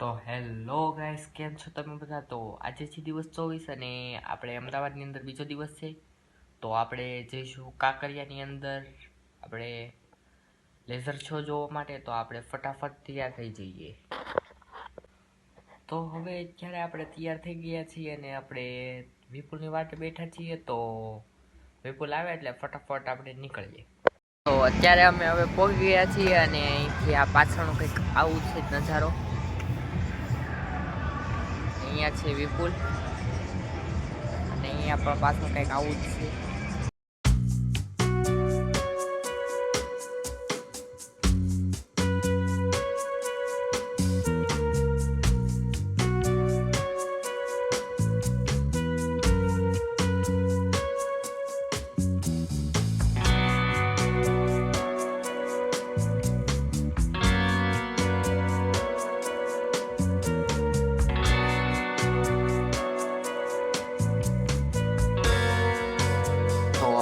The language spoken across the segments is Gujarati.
તો હેલો ગાઈસ, કેમ છો તમે બધા? તો આજે છે દિવસ ચોવીસ અને આપણે અમદાવાદની અંદર બીજો દિવસ છે. તો આપણે જઈશું કાંકરિયાની અંદર. આપણે લેઝર શો જોવા માટે, તો આપણે ફટાફટ તૈયાર થઈ જઈએ. તો હવે જ્યારે આપણે તૈયાર થઈ ગયા છીએ અને આપણે વિપુલની વાટે બેઠા છીએ, તો વિપુલ આવે એટલે ફટાફટ આપણે નીકળીએ. તો અત્યારે અમે હવે પહોંચી ગયા છીએ અને અહીંથી આ પાછળનું કંઈક આવું છે નજારો. અહીંયા છે વિપુલ. અને અહીંયા પણ પાછળ કંઈક આવું જ છે.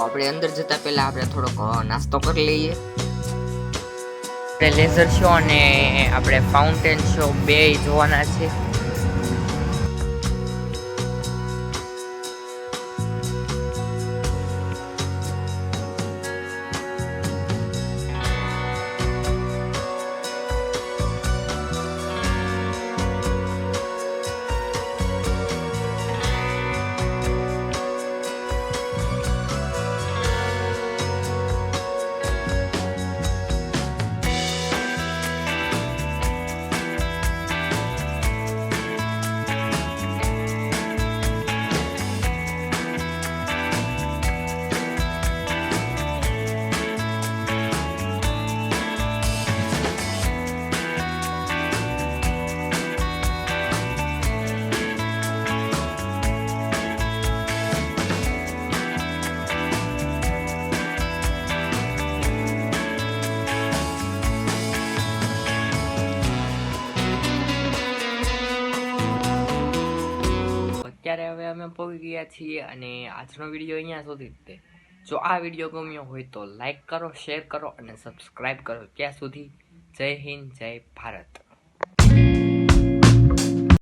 આપણે અંદર જતા પહેલા આપણે થોડોક નાસ્તો કરી લઈએ. લેઝર શો અને આપણે ફાઉન્ટેન શો બે જોવાના છે. અત્યારે હવે અમે પહોંચી ગયા છીએ અને આજનો વીડિયો અહીંયા સુધી તે. જો આ વીડિયો ગમ્યો હોય તો લાઈક કરો શેર કરો અને સબસ્ક્રાઈબ કરો. ત્યાં સુધી જય હિન્દ, જય ભારત.